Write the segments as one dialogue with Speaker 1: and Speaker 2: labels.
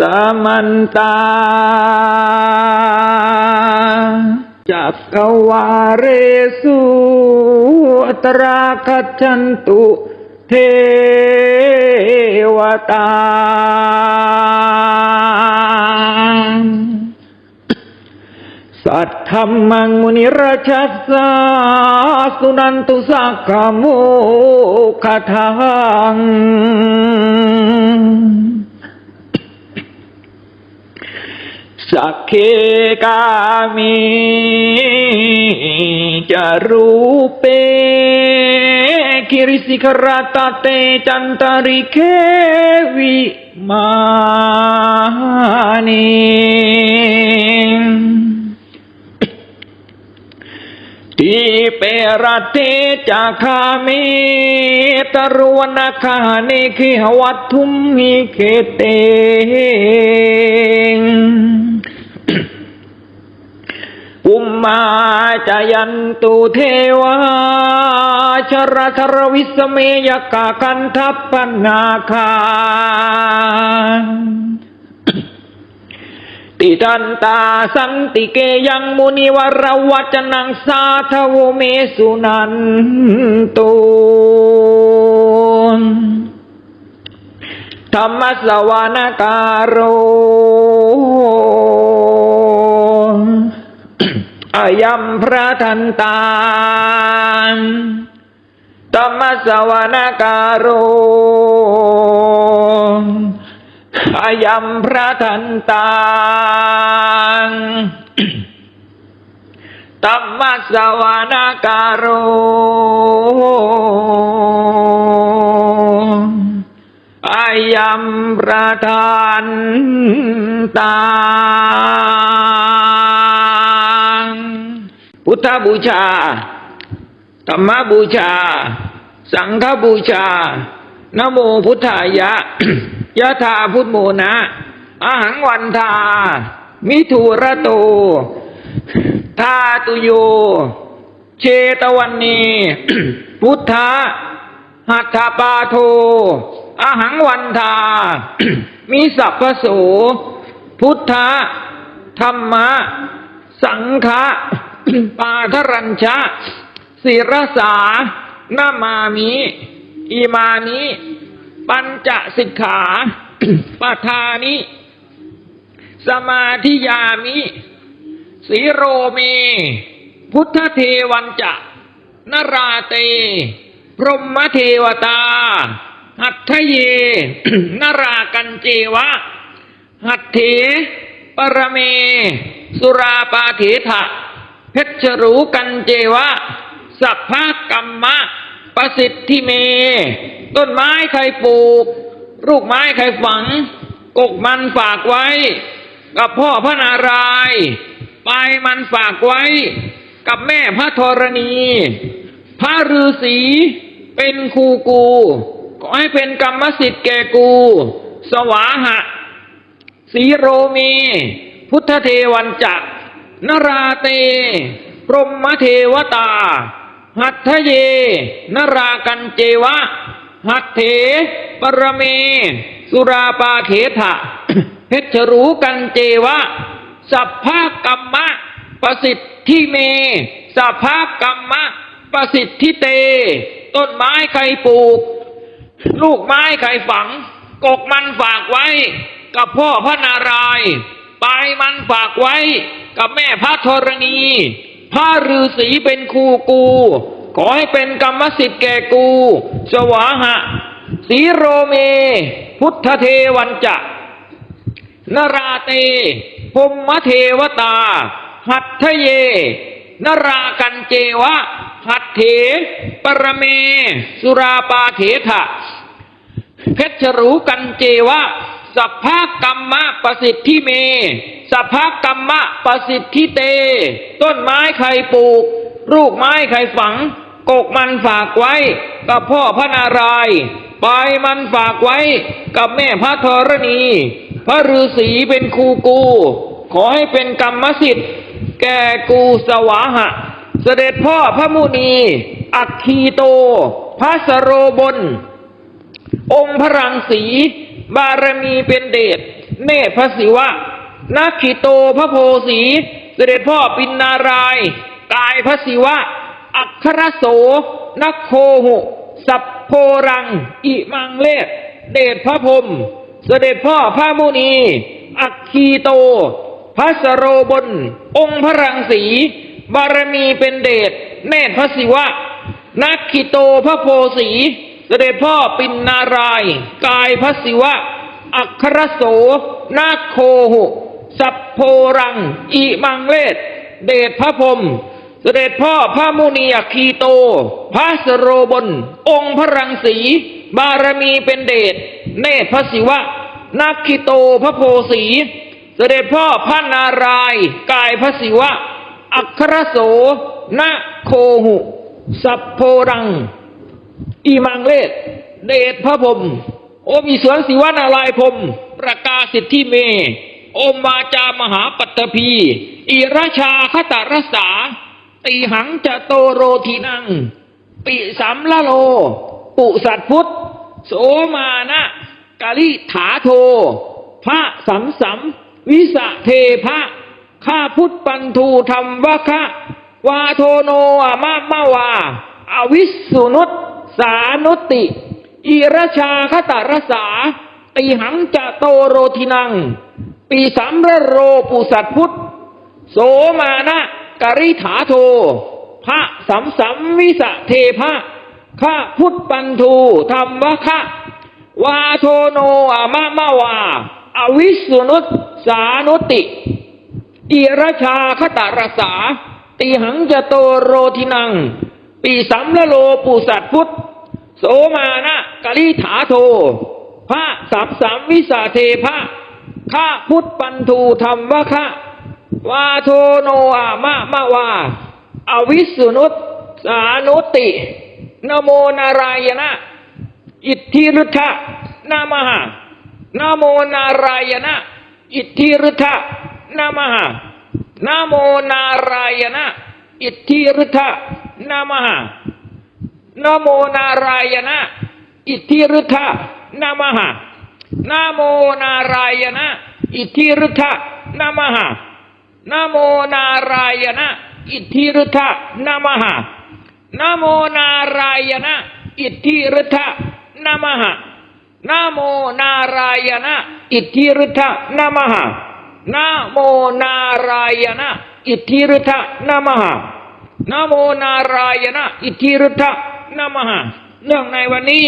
Speaker 1: สมันตาจักกวาเรสุตราคัจันตุเทวตาสัทธรรมังมุนิราชสสาสุนันตุสักขโมคทัง สักเคกามีจะรูเปคิริสิกรตาเตจันตาริเควิ มาจยันตุเทวาชรธรวิสเมยกากันทัพปนาคาติทันตาสันติเกยังมุนิวรวัจนังสาทวเมสุนันตุธรรมสวานการโร อายัมพระทันตาธรรมสวานการโรอายัมพระทันตังตัมมัสวานาการโรอายัมพระทันตัง พุทธบูชา ธรรมบูชา สังฆบูชานโมพุทธายะ ยะธาพุทโมนะอาหังวันทา มิถุระโตทาตุโย เชตวันนีพุทธะหัตถปาโทอาหังวันทา มิสัพพโส พุทธะธรรมะ สังฆะ ปาทรัญชะศิรสานามามิอิมานิปัญจสิกขาปทานิ สมาธิยามิสีโรเม พุทธเทวันจะนราเต พรหมเทวตา หัตถเย นรากันเจวะ หัตเถ ปรเม สุราปาเถทะ เพชรรูกันเจวะ สัพพะกัมมะ ประสิทธิเม ต้นไม้ใครปลูก ลูกไม้ใครฝัง กกมันฝากไว้ กับพ่อพระนารายณ์ปลายมันฝากไว้ กับแม่พระธรณี พระฤาษีเป็นครูกูขอให้เป็นกรรมสิทธิ์แก่กู สวาหะ สีโรมี พุทธเทวันจักร นราเต พรหมเทวตา หัตถเย นรากันเจวะ หัตเถ ปรเม สุราปาเขถะเพชรรูกันเจวะ สัพพะกัมมะ ประสิทธิเม สัพพะกัมมะ ประสิทธิเต ต้นไม้ใครปลูก ลูกไม้ใครฝัง กกมันฝากไว้ กับพ่อพระนารายณ์ ปลายมันฝากไว้ กับแม่พระธรณี พระฤาษีเป็นครูกู ขอให้เป็นกรรมสิทธิ์แก่กู สวาหะสีโรเม พุทธเทวันจะนราเตพรหมเทวตา หัตถเย นรากันเจวะ หัตเถ ปรเม สุราปาเถทะเพชรรูกันเจวะ สัพพกัมมะประสิทธิเม สัพพกัมมะประสิทธิเต ต้นไม้ใครปลูก ลูกไม้ใครฝัง กกมันฝากไว้กับพ่อพระนารายณ์ปลายมันฝากไว้กับแม่พระธรณี พระฤาษีเป็นครูกู ขอให้เป็นกรรมสิทธิ์ แก่กูสวาหะ เสด็จพ่อพระมุนี อัคคีโต พระสโรบน องค์พระรังสี บารมีเป็นเดชเนตรพระศิวะนาคิโตพระโพสีเสด็จพ่อปินนารายกายพระศิวะ อัครโสนักโคหุสัพโพรัง อิมังเลศเดชพระพรมเสด็จพ่อพระมุนี อัคคีโต พระสโรบน องค์พระรังสี บารมีเป็นเดชเนตรพระศิวะ นักขิโตพระโพสี เสด็จพ่อปินนาราย กายพระศิวะ อัครโสนาโคหุสัพโพรัง อิมังเลศเดชพระพรมเสด็จพ่อพระมุนีอคีโต พระสโรบน องค์พระรังสี บารมีเป็นเดช เนตรพระศิวะ นักขิโตพระโพสี เสด็จพ่อพระนารายกายพระศิวะ อัครโสนาโคหุ สัพโพรัง อีมังเลศเดชพระพรมโอมีสวนศิวานารายพรมประกาศสิทธิเม โอมวาจามหาปัตตภีอิราชาคตารสา ตีหังจะโตโรทีนัง ปิสัมละโล ปุสัตพุทธ โสมานะกาลิถาโท พระสัมสัม วิสะเทพะข้าพุทธปันทูธรรมวะคะ วาโทโนอะมะมะวา อวิสุนุต สานุติ อิรชาคตารสาตีหังจะโตโรทินัง ปีสัมระโรปุสัตพุทธ โสมานะกริถาโท พระสัมสัมวิสะเทพะข้าพุทธปันทูธรรมวะคะวาโทโนอะมะมะวา อวิสุนุตสานุติ อิรชาคตารสาตีหังจะโตโรทินัง ปีสัมละโลปุสัตพุทธโสมานะกลิถาโท พระสัมสัมวิสาเทพะข้าพุทธปันทูธรรมวะคะวาโทโนอามะมะวา อวิสุนุตสานุติ นโมนารายณะ อิทธิฤทธะนามหะนโมนารายณะ อิทธิฤทธะนามหะนโมนารายณะ อิทธิฤทธะ นามหะนโมนารายณะอิทธิฤทธะนามหะนโมนารายณะอิทธิฤทธะนามหะนโมนารายณะอิทธิฤทธะนามหะนโมนารายณะอิทธิฤทธะนามหะนโมนารายณะอิทธิฤทธะนามหะนโมนารายณะอิทธิฤทธะนามหะ นโมนารายณะอิทธิฤทธะนมหะเนื่องในวันนี้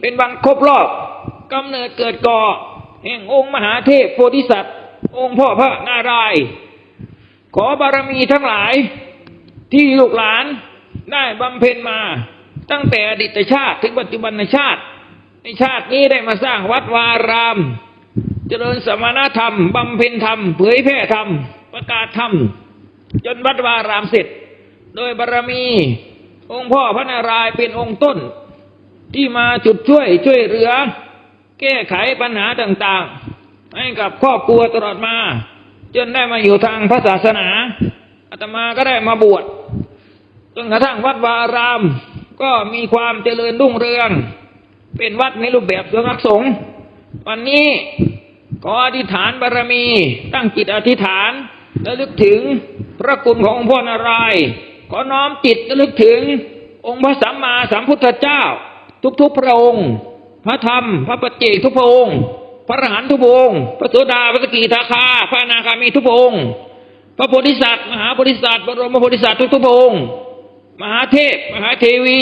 Speaker 1: เป็นวันครบรอบกำเนิดเกิดก่อ แห่งองค์มหาเทพโพธิสัตว์ องค์พ่อพระนารายณ์ขอบารมีทั้งหลายที่ลูกหลานได้บำเพ็ญมาตั้งแต่อดีตชาติถึงปัจจุบันชาติ ในชาตินี้ได้มาสร้างวัดวาราม เจริญสมณธรรมบำเพ็ญธรรม เผยแพร่ธรรม ประกาศธรรม จนวัดวารามเสร็จ โดยบารมี องค์พ่อพระนารายณ์เป็นองค์ต้น ที่มาจุดช่วยช่วยเหลือ แก้ไขปัญหาต่างๆ ให้กับครอบครัวตลอดมา จนได้มาอยู่ทางพระศาสนาอาตมาก็ได้มาบวชจนกระทั่งวัดวาราม ก็มีความเจริญรุ่งเรือง เป็นวัดในรูปแบบสำนักสงฆ์วันนี้ขออธิษฐานบารมี ตั้งจิตอธิษฐานและลึกถึงพระคุณขององค์พ่อนารายณ์ ขอน้อมจิตระลึกถึง องค์พระสัมมาสัมพุทธเจ้า ทุกๆพระองค์ พระธรรม พระปัจเจกทุกพระองค์พระอรหันต์ทุกพระองค์พระโสดาพระสกิทาคา พระนาคามีทุกพระองค์พระโพธิสัตว์ มหาโพธิสัตว์บรมโพธิสัตว์ทุกๆพระองค์มหาเทพ มหาเทวี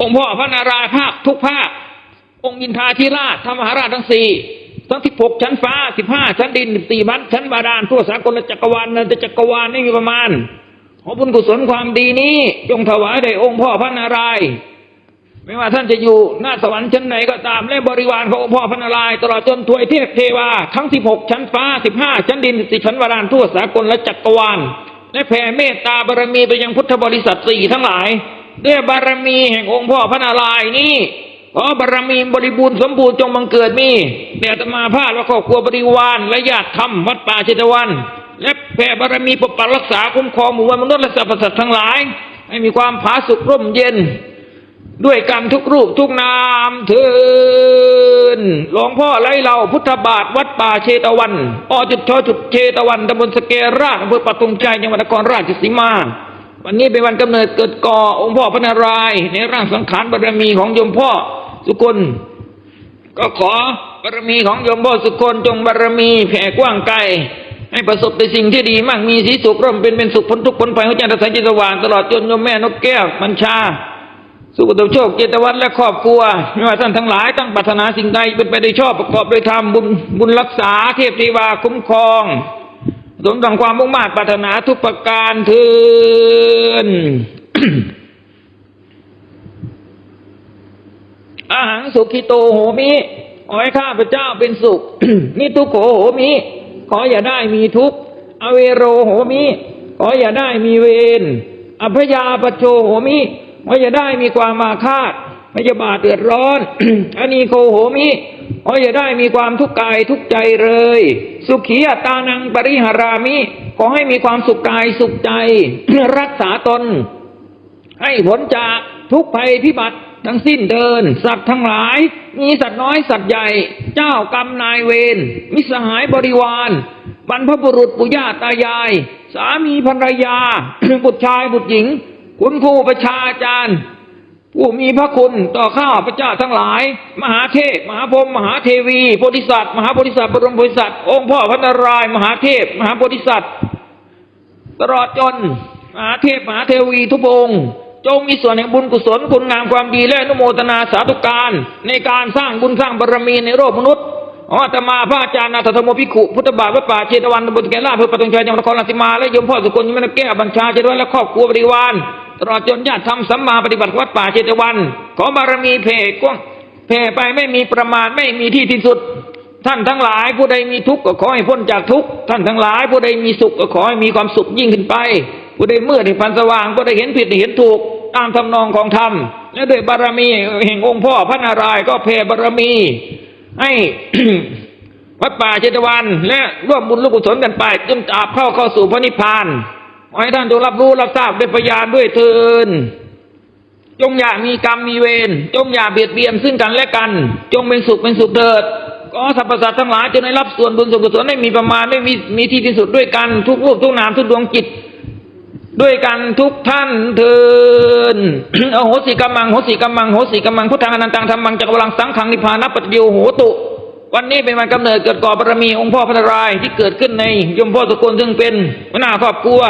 Speaker 1: องค์พ่อพระนารายณ์ภาคทุกภาค องค์อินทาธิราชธรรมหาราชทั้งสี่ทั้งที่หกชั้นฟ้าสิบห้าชั้นดินสี่บันชั้นบาดาลทั่วสากลจักรวาลนันตจักรวาลไม่มีประมาณ ขอบุญกุศลความดีนี้ จงถวายแด่องค์พ่อพระนารายณ์ไม่ว่าท่านจะอยู่หน้าสวรรค์ชั้นไหนก็ตามและบริวารขององค์พ่อพระนารายณ์ตลอดจนทวยเทพเทวาทั้งสิบหกชั้นฟ้าสิบห้าชั้นดินสี่ชั้นบาดาลทั่วสากลและจักรวาลและแผ่เมตตาบารมีไปยังพุทธบริษัทสี่ทั้งหลาย ด้วยบารมีแห่งองค์พ่อพระนารายณ์นี้ขอบารมีบริบูรณ์สมบูรณ์จงบังเกิดมีแด่อาตมาภาพและครอบครัวบริวารและญาติธรรมวัดป่าเจตวัน และแผ่บารมีปกปักรักษาคุ้มครองหมู่มวลมนุษย์และสรรพสัตว์ทั้งหลาย ให้มีความผาสุกร่มเย็น ด้วยกันทุกรูปทุกนามเถินหลวงพ่อไล่เราพุทธบาทวัดป่าเชตวันอจุดชอจุดเชตวันตำบลสเกราชอำเภอปัตตุงใจจังหวัดนครราชสีมา วันนี้เป็นวันกำเนิดเกิดก่อองค์พ่อพระนารายณ์ในร่างสังขารบารมีของโยมพ่อสุกลก็ขอบารมีของโยมพ่อสุคนจงบารมีแผ่กว้างไกล ให้ประสบแต่สิ่งที่ดีมากมีสีสุขร่มเป็นเป็นสุขพ้นทุกข์พ้นภัยหัวใจตะสัยจิตสว่างตลอดจนโยมแม่นกแก้วบัญชา สุขตโชคเจตวัฒน์และครอบครัวไม่ว่าท่านทั้งหลายตั้งปรารถนาสิ่งใดเป็นไปโดยชอบประกอบโดยธรรมบุญบุญรักษาเทพเทวาคุ้มครอง สมดังความมุ่งมา่ปรารถนาทุกประการเทือนอาหังสุขิโตโหมิขอให้ข้าพเจ้าเป็นสุขนิทุโขโหมิ ขออย่าได้มีทุกข์อเวโรโหมิ ขออย่าได้มีเวรอภยาปโชโหมิขออย่าได้มีความมาคาดพยาบาทเดือดร้อนอานีโคโหมิขออย่าได้มีความทุกข์กายทุกใจเลย สุขีอัตตานังปริหารามิ ขอให้มีความสุขกายสุขใจ รักษาตน ให้ผลจากทุกภัยพิบัติ ทั้งสิ้นเดิน สัตว์ทั้งหลาย มีสัตว์น้อยสัตว์ใหญ่ เจ้ากรรมนายเวรมิสหายบริวารบรรพบุรุษปุย่าตายาย สามีภรรยา บุตรชายบุตรหญิง คุณครูประชาจารย์ผู้มีพระคุณต่อข้าพระเจ้าทั้งหลาย มหาเทพ มหาพรหมมหาเทวีโพธิสัตว์ มหาโพธิสัตว์บรมโพธิสัตว์องค์พ่อพระนารายมหาเทพ มหาโพธิสัตว์ ตลอดจน มหาเทพ มหาเทวีทุกองค์ จงมีส่วนแห่งบุญกุศลคุณงามความดีและนุโมทนาสาธุการในการสร้างบุญสร้างบารมีในโลกมนุษย์อาตมาพระอาจารย์นาถธรรมภิกขุพุทธบาทวัดป่าเชตวันตำบลแก่ลาเพื่อปทุมชัยจังหวัดนครราชสีมาและยมพ่อสุคนยมนแก้วบัญชาเจริญและครอบครัวบริวารตลอดจนญาติธรรมสัมมาปฏิบัติวัดป่าเชตวัน ขอบารมีเพกว้างแผ่ไปไม่มีประมาณไม่มีที่ที่สุด ท่านทั้งหลายผู้ใดมีทุกข์ก็ขอให้พ้นจากทุกข์ท่านทั้งหลายผู้ใดมีสุขก็ขอให้มีความสุขยิ่งขึ้นไปผู้ใดมืดให้พันสว่างผู้ใดเห็นผิดให้เห็นถูก ตามทำนองของธรรมและด้วยบารมีแห่งองค์พ่อพระนารายณ์ก็แผ่บารมี ให้วัดป่าเจตวัน และร่วมบุญร่วมกุศลกันไปจนจับเข้าเข้าสู่พระนิพพานขอให้ท่านจงรับรู้รับทราบด้วยพยานด้วยเทินจงอย่ามีกรรมมีเวรจงอย่าเบียดเบียนซึ่งกันและกัน จงเป็นสุขเป็นสุขเถิดก็สรรพสัตว์ทั้งหลายจะได้รับส่วนบุญส่วนกุศลไม่มีประมาณไม่มีมีที่ที่สุดด้วยกันทุกรูปทุกนามทุกดวงจิต ด้วยกันทุกท่านเทินอโหสิกรรมังโหสิกรรมังโหสิกรรมังพุทธังอนันตังธรรมังจักรวลังสังขังนิพพานัปฏิโยโหตุ วันนี้เป็นวันกำเนิดเกิดก่อบารมีองค์พ่อพระนารายณ์ที่เกิดขึ้นในยมพ่อสกุลซึ่งเป็นหัวหน้าครอบครัว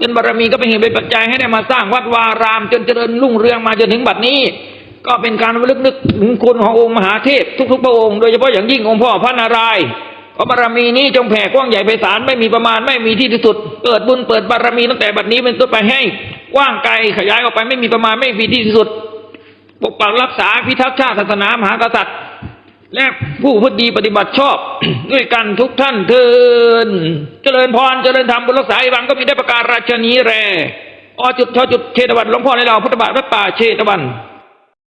Speaker 1: จนบารมีก็เป็นเหตุเป็นปัจจัยให้ได้มาสร้างวัดวาราม จนเจริญรุ่งเรืองมาจนถึงบัดนี้ ก็เป็นการระลึกนึกถึงคุณขององค์มหาเทพทุกๆพระองค์โดยเฉพาะอย่างยิ่งองค์พ่อพระนารายณ์ ขอบารมีนี้จงแผ่กว้างใหญ่ไพศาลไม่มีประมาณไม่มีที่สุด เปิดบุญเปิดบารมีตั้งแต่บัดนี้เป็นต้นไปให้กว้างไกลขยายออกไปไม่มีประมาณไม่มีที่สุด ปกปักรักษาพิทักษ์ชาติศาสนามหากษัตริย์ และผู้พุทธีปฏิบัติชอบ ด้วยกันทุกท่านเทินเจริญพรเจริญธรรมบุญรักษาอีวังก็มีได้ประการราชนีแรอจุดชอจุดเชตวันหลวงพ่อในเราพุทธบาทวัดป่าเชตวัน